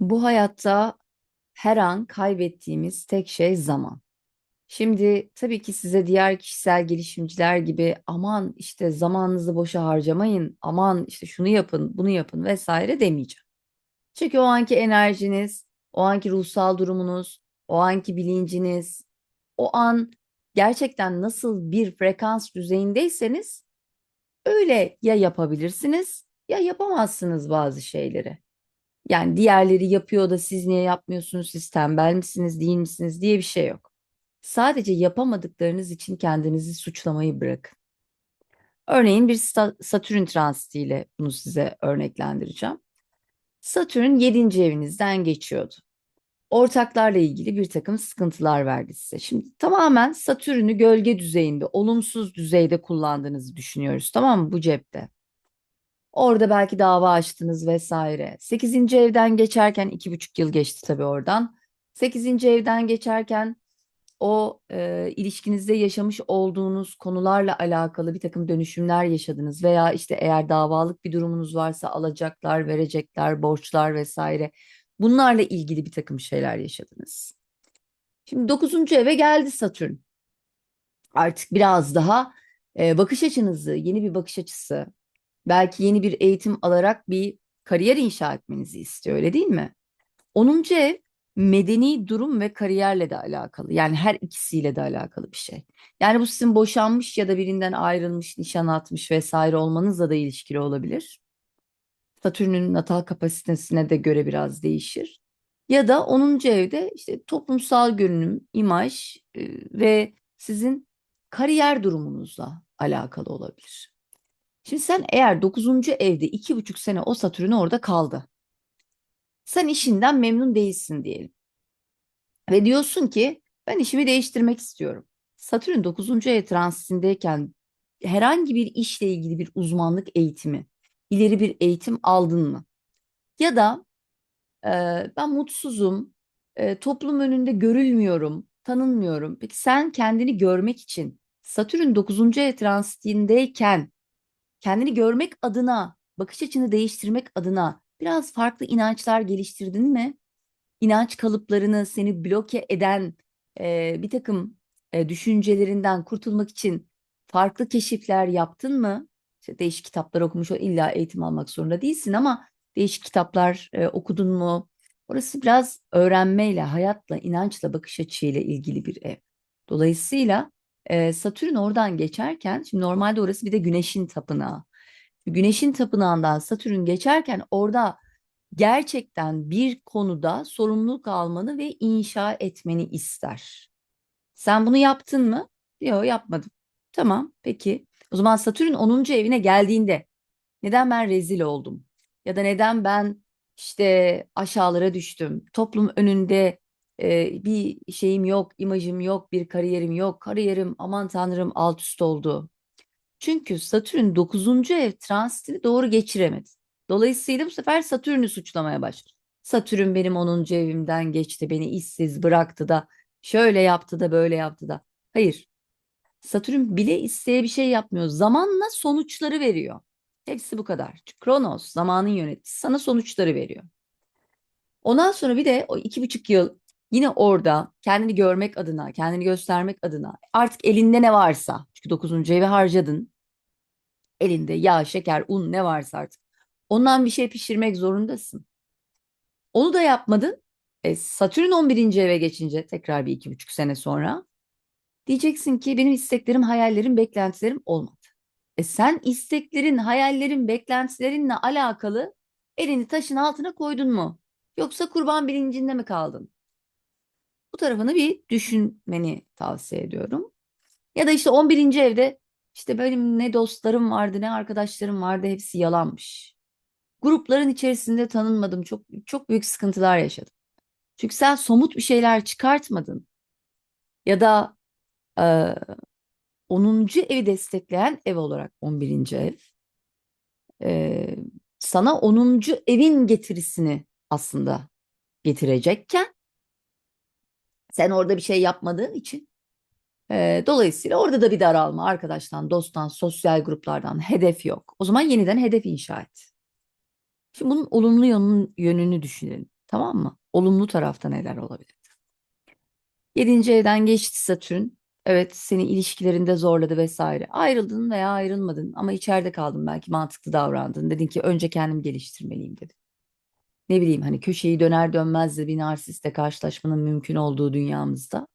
Bu hayatta her an kaybettiğimiz tek şey zaman. Şimdi tabii ki size diğer kişisel gelişimciler gibi aman işte zamanınızı boşa harcamayın, aman işte şunu yapın, bunu yapın vesaire demeyeceğim. Çünkü o anki enerjiniz, o anki ruhsal durumunuz, o anki bilinciniz, o an gerçekten nasıl bir frekans düzeyindeyseniz öyle ya yapabilirsiniz ya yapamazsınız bazı şeyleri. Yani diğerleri yapıyor da siz niye yapmıyorsunuz, siz tembel misiniz, değil misiniz diye bir şey yok. Sadece yapamadıklarınız için kendinizi suçlamayı bırakın. Örneğin bir Satürn transitiyle bunu size örneklendireceğim. Satürn 7. evinizden geçiyordu. Ortaklarla ilgili bir takım sıkıntılar verdi size. Şimdi tamamen Satürn'ü gölge düzeyinde, olumsuz düzeyde kullandığınızı düşünüyoruz. Tamam mı bu cepte? Orada belki dava açtınız vesaire. Sekizinci evden geçerken iki buçuk yıl geçti tabii oradan. Sekizinci evden geçerken o e, ilişkinizde yaşamış olduğunuz konularla alakalı bir takım dönüşümler yaşadınız veya işte eğer davalık bir durumunuz varsa alacaklar, verecekler, borçlar vesaire. Bunlarla ilgili bir takım şeyler yaşadınız. Şimdi dokuzuncu eve geldi Satürn. Artık biraz daha e, bakış açınızı, yeni bir bakış açısı, belki yeni bir eğitim alarak bir kariyer inşa etmenizi istiyor, öyle değil mi? 10. ev medeni durum ve kariyerle de alakalı. Yani her ikisiyle de alakalı bir şey. Yani bu sizin boşanmış ya da birinden ayrılmış, nişan atmış vesaire olmanızla da ilişkili olabilir. Satürn'ün natal kapasitesine de göre biraz değişir. Ya da 10. evde işte toplumsal görünüm, imaj e, ve sizin kariyer durumunuzla alakalı olabilir. Şimdi sen eğer 9. evde iki buçuk sene o Satürn orada kaldı. Sen işinden memnun değilsin diyelim. Ve diyorsun ki ben işimi değiştirmek istiyorum. Satürn 9. ev transitindeyken herhangi bir işle ilgili bir uzmanlık eğitimi, ileri bir eğitim aldın mı? Ya da e, ben mutsuzum, e, toplum önünde görülmüyorum, tanınmıyorum. Peki sen kendini görmek için Satürn 9. ev transitindeyken kendini görmek adına, bakış açını değiştirmek adına biraz farklı inançlar geliştirdin mi? İnanç kalıplarını seni bloke eden e, bir takım e, düşüncelerinden kurtulmak için farklı keşifler yaptın mı? İşte değişik kitaplar okumuş, illa eğitim almak zorunda değilsin ama değişik kitaplar e, okudun mu? Orası biraz öğrenmeyle, hayatla, inançla, bakış açıyla ilgili bir ev. Dolayısıyla e, Satürn oradan geçerken, şimdi normalde orası bir de Güneş'in tapınağı. Güneş'in tapınağından Satürn geçerken orada gerçekten bir konuda sorumluluk almanı ve inşa etmeni ister. Sen bunu yaptın mı? Yok yapmadım. Tamam peki. O zaman Satürn 10. evine geldiğinde neden ben rezil oldum? Ya da neden ben işte aşağılara düştüm? Toplum önünde e, bir şeyim yok, imajım yok, bir kariyerim yok. Kariyerim aman tanrım alt üst oldu. Çünkü Satürn 9. ev transitini doğru geçiremedi. Dolayısıyla bu sefer Satürn'ü suçlamaya başlar. Satürn benim 10. evimden geçti, beni işsiz bıraktı da şöyle yaptı da böyle yaptı da. Hayır. Satürn bile isteye bir şey yapmıyor. Zamanla sonuçları veriyor. Hepsi bu kadar. Kronos zamanın yöneticisi sana sonuçları veriyor. Ondan sonra bir de o iki buçuk yıl yine orada kendini görmek adına, kendini göstermek adına artık elinde ne varsa çünkü 9. evi harcadın. Elinde yağ, şeker, un ne varsa artık. Ondan bir şey pişirmek zorundasın. Onu da yapmadın. E, Satürn 11. eve geçince tekrar bir iki buçuk sene sonra diyeceksin ki benim isteklerim, hayallerim, beklentilerim olmadı. E sen isteklerin, hayallerin, beklentilerinle alakalı elini taşın altına koydun mu? Yoksa kurban bilincinde mi kaldın? Bu tarafını bir düşünmeni tavsiye ediyorum. Ya da işte 11. evde işte benim ne dostlarım vardı ne arkadaşlarım vardı hepsi yalanmış. Grupların içerisinde tanınmadım. Çok çok büyük sıkıntılar yaşadım. Çünkü sen somut bir şeyler çıkartmadın. Ya da e, 10. evi destekleyen ev olarak 11. ev. e, sana 10. evin getirisini aslında getirecekken sen orada bir şey yapmadığın için e, dolayısıyla orada da bir daralma arkadaştan, dosttan, sosyal gruplardan hedef yok. O zaman yeniden hedef inşa et. Şimdi bunun olumlu yönünü, yönünü düşünelim. Tamam mı? Olumlu tarafta neler olabilir? Yedinci evden geçti Satürn. Evet seni ilişkilerinde zorladı vesaire. Ayrıldın veya ayrılmadın ama içeride kaldın belki mantıklı davrandın. Dedin ki önce kendimi geliştirmeliyim dedin. Ne bileyim hani köşeyi döner dönmez de bir narsistle karşılaşmanın mümkün olduğu dünyamızda.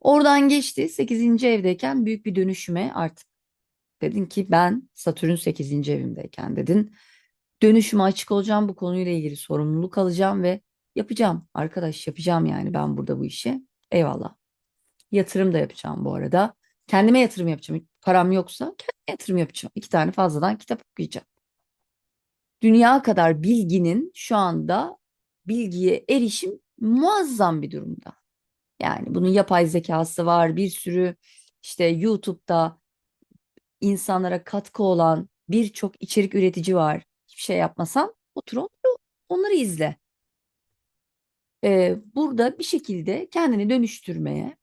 Oradan geçti sekizinci evdeyken büyük bir dönüşüme artık dedin ki ben Satürn sekizinci evimdeyken dedin. Dönüşüme açık olacağım bu konuyla ilgili sorumluluk alacağım ve yapacağım arkadaş yapacağım yani ben burada bu işi. Eyvallah. Yatırım da yapacağım bu arada. Kendime yatırım yapacağım. Param yoksa kendime yatırım yapacağım. İki tane fazladan kitap okuyacağım. Dünya kadar bilginin şu anda bilgiye erişim muazzam bir durumda. Yani bunun yapay zekası var, bir sürü işte YouTube'da insanlara katkı olan birçok içerik üretici var. Hiçbir şey yapmasan otur onları, onları izle. Ee, burada bir şekilde kendini dönüştürmeye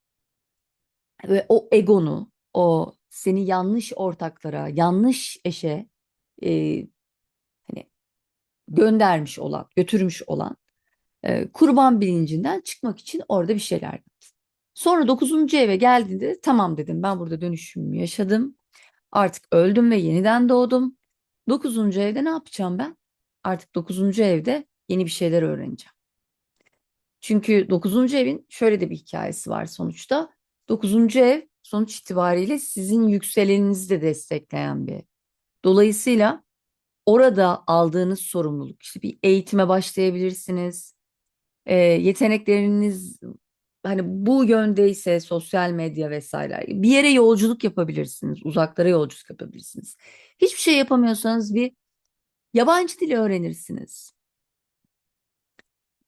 ve o egonu, o seni yanlış ortaklara, yanlış eşe e, göndermiş olan, götürmüş olan e, kurban bilincinden çıkmak için orada bir şeyler yaptın. Sonra dokuzuncu eve geldiğinde tamam dedim ben burada dönüşümümü yaşadım. Artık öldüm ve yeniden doğdum. Dokuzuncu evde ne yapacağım ben? Artık dokuzuncu evde yeni bir şeyler öğreneceğim. Çünkü dokuzuncu evin şöyle de bir hikayesi var sonuçta. Dokuzuncu ev sonuç itibariyle sizin yükseleninizi de destekleyen bir. Dolayısıyla orada aldığınız sorumluluk işte bir eğitime başlayabilirsiniz. E, yetenekleriniz hani bu yöndeyse sosyal medya vesaire bir yere yolculuk yapabilirsiniz. Uzaklara yolculuk yapabilirsiniz. Hiçbir şey yapamıyorsanız bir yabancı dil öğrenirsiniz.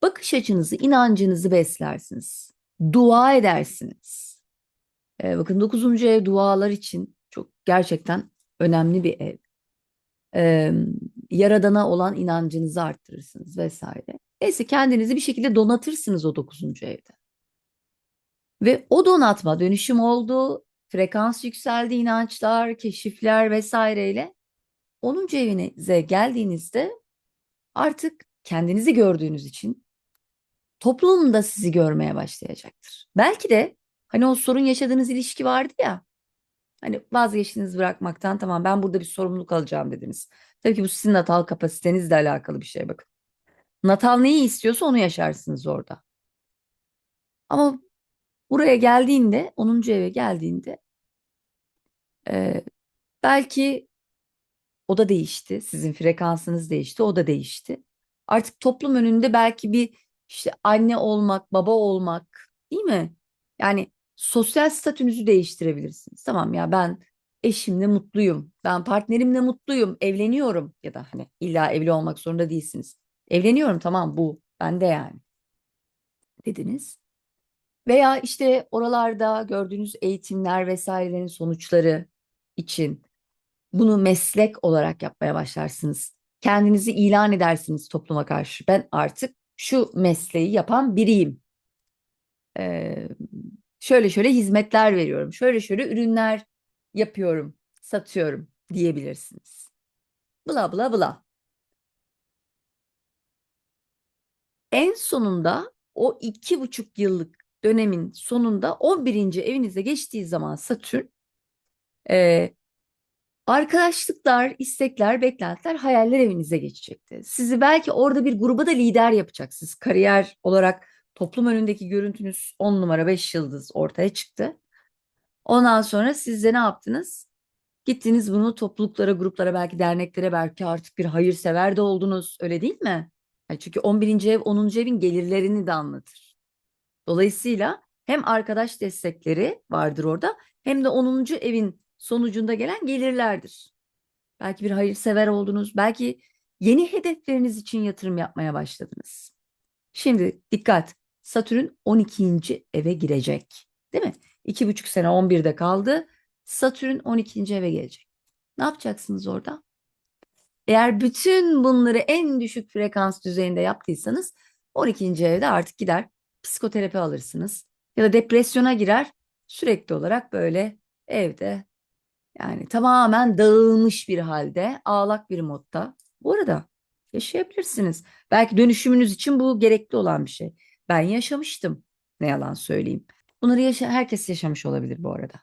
Bakış açınızı, inancınızı beslersiniz. Dua edersiniz. Ee, bakın 9. ev dualar için çok gerçekten önemli bir ev. Ee, yaradana olan inancınızı arttırırsınız vesaire. Neyse kendinizi bir şekilde donatırsınız o 9. evde. Ve o donatma dönüşüm oldu, frekans yükseldi, inançlar, keşifler vesaireyle 10. evinize geldiğinizde artık kendinizi gördüğünüz için toplum da sizi görmeye başlayacaktır. Belki de hani o sorun yaşadığınız ilişki vardı ya. Hani vazgeçtiniz bırakmaktan tamam ben burada bir sorumluluk alacağım dediniz. Tabii ki bu sizin natal kapasitenizle alakalı bir şey bakın. Natal neyi istiyorsa onu yaşarsınız orada. Ama buraya geldiğinde 10. eve geldiğinde e, belki o da değişti. Sizin frekansınız değişti. O da değişti. Artık toplum önünde belki bir işte anne olmak, baba olmak değil mi? Yani sosyal statünüzü değiştirebilirsiniz. Tamam ya ben eşimle mutluyum. Ben partnerimle mutluyum. Evleniyorum ya da hani illa evli olmak zorunda değilsiniz. Evleniyorum tamam bu bende yani dediniz. Veya işte oralarda gördüğünüz eğitimler vesairelerin sonuçları için bunu meslek olarak yapmaya başlarsınız. Kendinizi ilan edersiniz topluma karşı. Ben artık şu mesleği yapan biriyim. Ee, şöyle şöyle hizmetler veriyorum. Şöyle şöyle ürünler yapıyorum, satıyorum diyebilirsiniz. Bla bla bla. En sonunda o iki buçuk yıllık dönemin sonunda 11. evinize geçtiği zaman Satürn e, arkadaşlıklar, istekler, beklentiler, hayaller evinize geçecekti. Sizi belki orada bir gruba da lider yapacaksınız. Kariyer olarak toplum önündeki görüntünüz 10 numara 5 yıldız ortaya çıktı. Ondan sonra siz de ne yaptınız? Gittiniz bunu topluluklara, gruplara, belki derneklere, belki artık bir hayırsever de oldunuz. Öyle değil mi? Yani çünkü 11. ev 10. evin gelirlerini de anlatır. Dolayısıyla hem arkadaş destekleri vardır orada hem de 10. evin sonucunda gelen gelirlerdir. Belki bir hayırsever oldunuz, belki yeni hedefleriniz için yatırım yapmaya başladınız. Şimdi dikkat, Satürn 12. eve girecek. Değil mi? 2,5 sene 11'de kaldı. Satürn 12. eve gelecek. Ne yapacaksınız orada? Eğer bütün bunları en düşük frekans düzeyinde yaptıysanız 12. evde artık gider psikoterapi alırsınız. Ya da depresyona girer sürekli olarak böyle evde yani tamamen dağılmış bir halde ağlak bir modda. Bu arada Yaşayabilirsiniz. Belki dönüşümünüz için bu gerekli olan bir şey. Ben yaşamıştım. Ne yalan söyleyeyim. Bunları yaşa herkes yaşamış olabilir bu arada.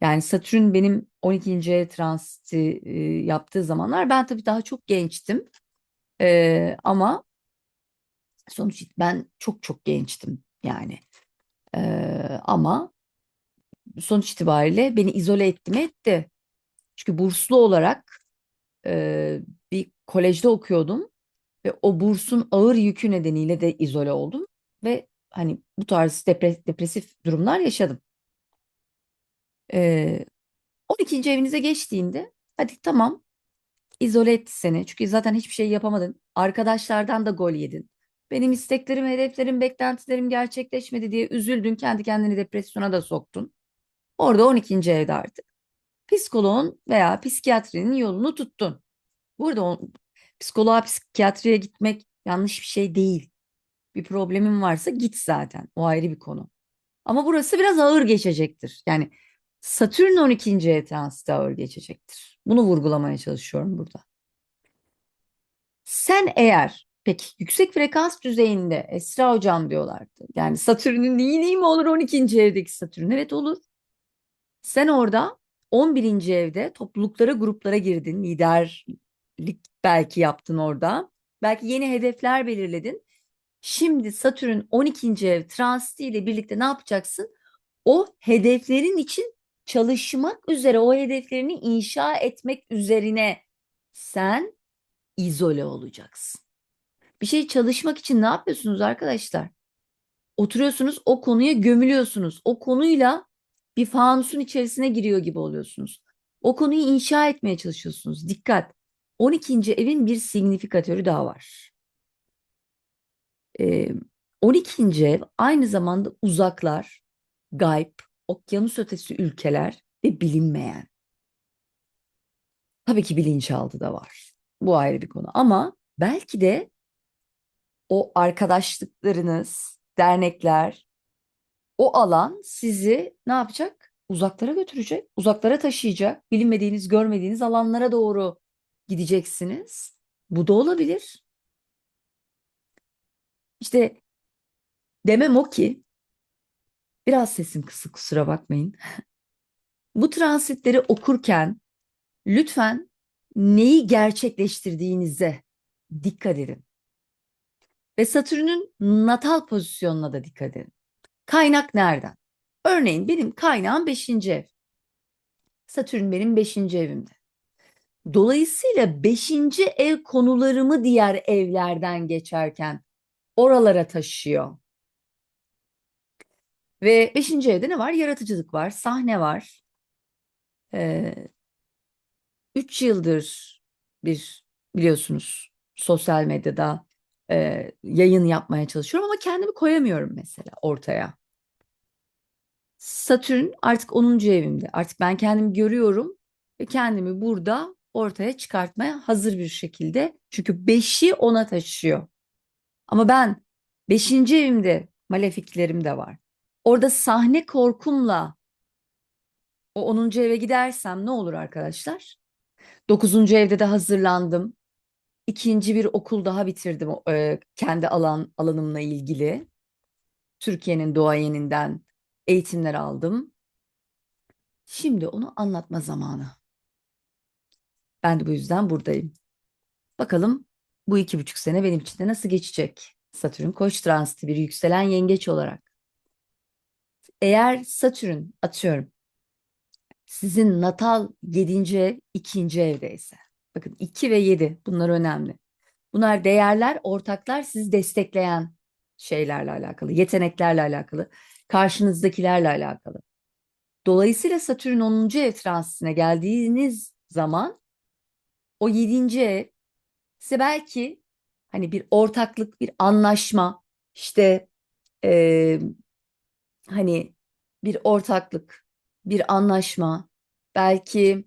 Yani Satürn benim 12. ev transiti e, yaptığı zamanlar ben tabii daha çok gençtim. E, ama sonuç ben çok çok gençtim yani. E, ama sonuç itibariyle beni izole etti mi etti. Çünkü burslu olarak e, bir kolejde okuyordum ve o bursun ağır yükü nedeniyle de izole oldum ve hani bu tarz depre- depresif durumlar yaşadım. E, 12. evinize geçtiğinde hadi tamam izole etti seni çünkü zaten hiçbir şey yapamadın. Arkadaşlardan da gol yedin. Benim isteklerim, hedeflerim, beklentilerim gerçekleşmedi diye üzüldün. Kendi kendini depresyona da soktun. Orada 12. evde artık psikoloğun veya psikiyatrinin yolunu tuttun. Burada psikoloğa, psikiyatriye gitmek yanlış bir şey değil. Bir problemin varsa git zaten. O ayrı bir konu. Ama burası biraz ağır geçecektir. Yani Satürn 12. ev transiti ağır geçecektir. Bunu vurgulamaya çalışıyorum burada. Sen eğer peki yüksek frekans düzeyinde Esra hocam diyorlardı. Yani Satürn'ün iyiliği mi olur 12. evdeki Satürn? Evet olur. Sen orada 11. evde topluluklara, gruplara girdin. Belki yaptın orada. Belki yeni hedefler belirledin. Şimdi Satürn 12. ev transiti ile birlikte ne yapacaksın? O hedeflerin için çalışmak üzere, o hedeflerini inşa etmek üzerine sen izole olacaksın. Bir şey çalışmak için ne yapıyorsunuz arkadaşlar? Oturuyorsunuz, o konuya gömülüyorsunuz. O konuyla bir fanusun içerisine giriyor gibi oluyorsunuz. O konuyu inşa etmeye çalışıyorsunuz. Dikkat. 12. evin bir signifikatörü daha var. Ee, 12. ev aynı zamanda uzaklar, gayb, okyanus ötesi ülkeler ve bilinmeyen. Tabii ki bilinçaltı da var. Bu ayrı bir konu ama belki de o arkadaşlıklarınız, dernekler, o alan sizi ne yapacak? Uzaklara götürecek, uzaklara taşıyacak. Bilinmediğiniz, görmediğiniz alanlara doğru gideceksiniz. Bu da olabilir. İşte demem o ki biraz sesim kısık kusura bakmayın. Bu transitleri okurken lütfen neyi gerçekleştirdiğinize dikkat edin. Ve Satürn'ün natal pozisyonuna da dikkat edin. Kaynak nereden? Örneğin benim kaynağım 5. ev. Satürn benim 5. evimde. Dolayısıyla 5. ev konularımı diğer evlerden geçerken oralara taşıyor. Ve 5. evde ne var? Yaratıcılık var, sahne var. Ee, 3 yıldır bir biliyorsunuz sosyal medyada e, yayın yapmaya çalışıyorum ama kendimi koyamıyorum mesela ortaya. Satürn artık 10. evimde. Artık ben kendimi görüyorum ve kendimi burada ortaya çıkartmaya hazır bir şekilde. Çünkü 5'i ona taşıyor. Ama ben 5. evimde malefiklerim de var. Orada sahne korkumla o 10. eve gidersem ne olur arkadaşlar? 9. evde de hazırlandım. İkinci bir okul daha bitirdim e, kendi alan alanımla ilgili. Türkiye'nin doğayeninden eğitimler aldım. Şimdi onu anlatma zamanı. Ben de bu yüzden buradayım. Bakalım bu iki buçuk sene benim için de nasıl geçecek? Satürn Koç transiti bir yükselen yengeç olarak. Eğer Satürn atıyorum sizin natal 7. ev 2. evdeyse. Bakın 2 ve 7 bunlar önemli. Bunlar değerler, ortaklar sizi destekleyen şeylerle alakalı, yeteneklerle alakalı, karşınızdakilerle alakalı. Dolayısıyla Satürn 10. ev transitine geldiğiniz zaman o 7. ev size belki hani bir ortaklık, bir anlaşma, işte e, hani bir ortaklık, bir anlaşma, belki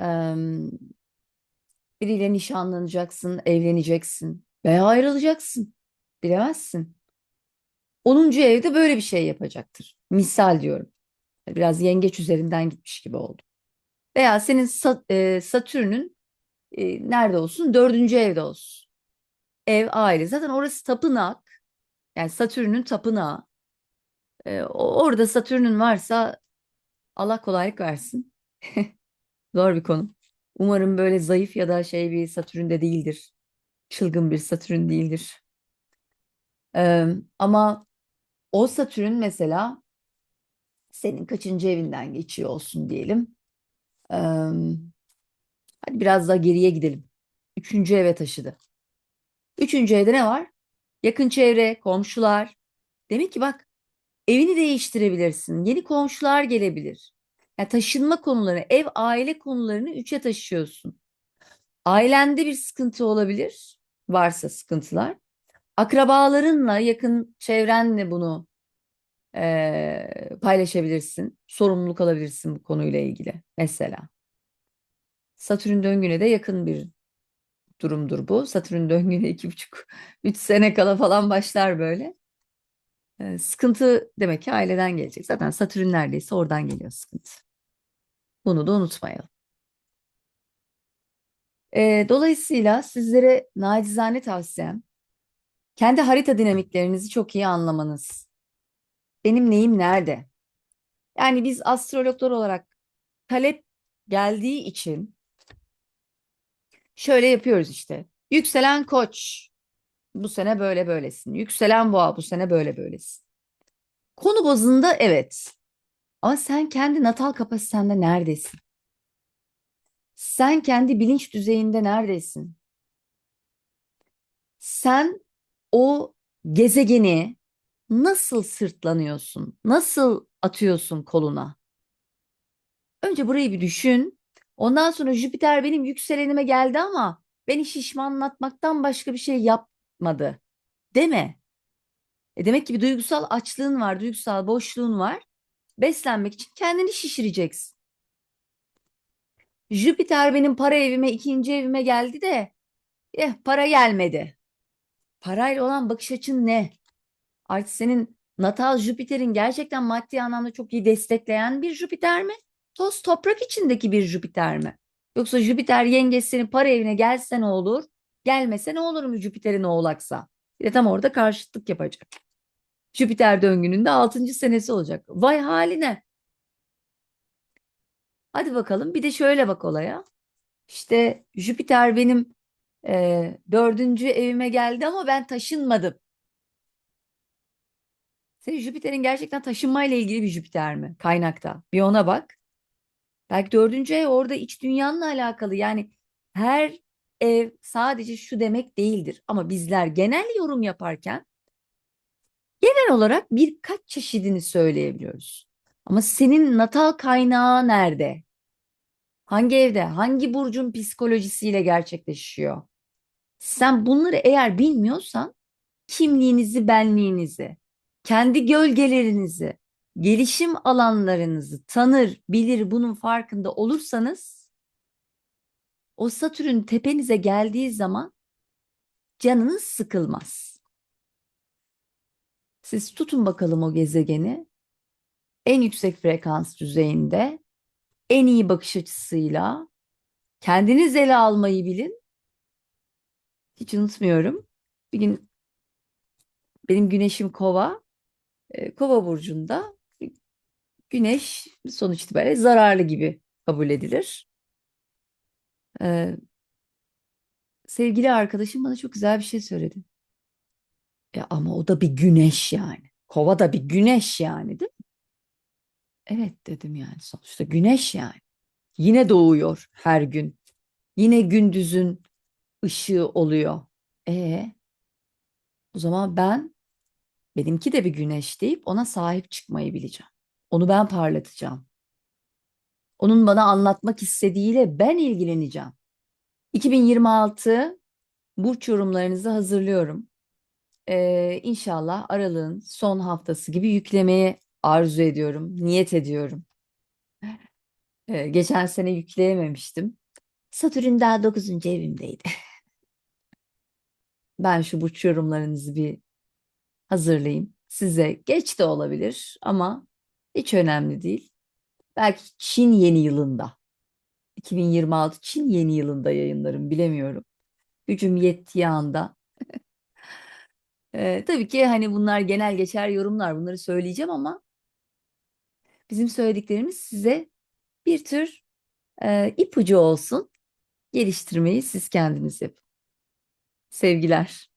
e, biriyle nişanlanacaksın, evleneceksin veya ayrılacaksın. Bilemezsin. 10. evde böyle bir şey yapacaktır. Misal diyorum. Biraz yengeç üzerinden gitmiş gibi oldu. Veya senin Satürn'ün e, nerede olsun? Dördüncü evde olsun. Ev aile. Zaten orası tapınak. Yani Satürn'ün tapınağı. E, orada Satürn'ün varsa Allah kolaylık versin. Zor bir konu. Umarım böyle zayıf ya da şey bir Satürn'de değildir. Çılgın bir Satürn değildir. Ee, ama o Satürn mesela senin kaçıncı evinden geçiyor olsun diyelim. Ee, hadi biraz daha geriye gidelim. Üçüncü eve taşıdı. Üçüncü evde ne var? Yakın çevre, komşular. Demek ki bak evini değiştirebilirsin. Yeni komşular gelebilir. Yani taşınma konuları, ev, aile konularını üçe taşıyorsun. Ailende bir sıkıntı olabilir. Varsa sıkıntılar. Akrabalarınla, yakın çevrenle bunu eee, paylaşabilirsin. Sorumluluk alabilirsin bu konuyla ilgili. Mesela. Satürn döngüne de yakın bir durumdur bu. Satürn döngüne iki buçuk, üç sene kala falan başlar böyle. Eee, sıkıntı demek ki aileden gelecek. Zaten Satürn neredeyse oradan geliyor sıkıntı. Bunu da unutmayalım. Eee, dolayısıyla sizlere nacizane tavsiyem kendi harita dinamiklerinizi çok iyi anlamanız. Benim neyim nerede? Yani biz astrologlar olarak talep geldiği için şöyle yapıyoruz işte. Yükselen koç bu sene böyle böylesin. Yükselen boğa bu sene böyle böylesin. Konu bazında evet. Ama sen kendi natal kapasitende neredesin? Sen kendi bilinç düzeyinde neredesin? Sen o gezegeni nasıl sırtlanıyorsun? Nasıl atıyorsun koluna? Önce burayı bir düşün. Ondan sonra Jüpiter benim yükselenime geldi ama beni şişmanlatmaktan başka bir şey yapmadı. Deme. E demek ki bir duygusal açlığın var, duygusal boşluğun var. Beslenmek için kendini şişireceksin. Jüpiter benim para evime, ikinci evime geldi de eh para gelmedi. Parayla olan bakış açın ne? Artık senin natal Jüpiter'in gerçekten maddi anlamda çok iyi destekleyen bir Jüpiter mi? Toz toprak içindeki bir Jüpiter mi? Yoksa Jüpiter yengesi senin para evine gelse ne olur? Gelmese ne olur mu Jüpiter'in oğlaksa? Bir de tam orada karşıtlık yapacak. Jüpiter döngünün de 6. senesi olacak. Vay haline. Hadi bakalım bir de şöyle bak olaya. İşte Jüpiter benim e, dördüncü evime geldi ama ben taşınmadım. Senin Jüpiter'in gerçekten taşınmayla ilgili bir Jüpiter mi? Kaynakta. Bir ona bak. Belki dördüncü ev orada iç dünyanla alakalı. Yani her ev sadece şu demek değildir. Ama bizler genel yorum yaparken genel olarak birkaç çeşidini söyleyebiliyoruz. Ama senin natal kaynağı nerede? Hangi evde? Hangi burcun psikolojisiyle gerçekleşiyor? Sen bunları eğer bilmiyorsan kimliğinizi, benliğinizi, kendi gölgelerinizi, gelişim alanlarınızı tanır, bilir, bunun farkında olursanız o Satürn tepenize geldiği zaman canınız sıkılmaz. Siz tutun bakalım o gezegeni en yüksek frekans düzeyinde, en iyi bakış açısıyla kendiniz ele almayı bilin. Hiç unutmuyorum. Bir gün benim güneşim kova, e, kova burcunda güneş sonuç itibariyle zararlı gibi kabul edilir. Ee, sevgili arkadaşım bana çok güzel bir şey söyledi. Ya ama o da bir güneş yani. Kova da bir güneş yani değil mi? Evet dedim yani sonuçta güneş yani. Yine doğuyor her gün. Yine gündüzün ışığı oluyor. E o zaman ben benimki de bir güneş deyip ona sahip çıkmayı bileceğim. Onu ben parlatacağım. Onun bana anlatmak istediğiyle ben ilgileneceğim. 2026 burç yorumlarınızı hazırlıyorum. Ee, inşallah aralığın son haftası gibi yüklemeyi arzu ediyorum, niyet ediyorum. Ee, geçen sene yükleyememiştim. Satürn daha 9. evimdeydi. Ben şu burç yorumlarınızı bir hazırlayayım. Size geç de olabilir ama hiç önemli değil. Belki Çin yeni yılında 2026 Çin yeni yılında yayınlarım bilemiyorum. Gücüm yettiği anda. Ee, tabii ki hani bunlar genel geçer yorumlar bunları söyleyeceğim ama bizim söylediklerimiz size bir tür e, ipucu olsun. Geliştirmeyi siz kendiniz yapın. Sevgiler.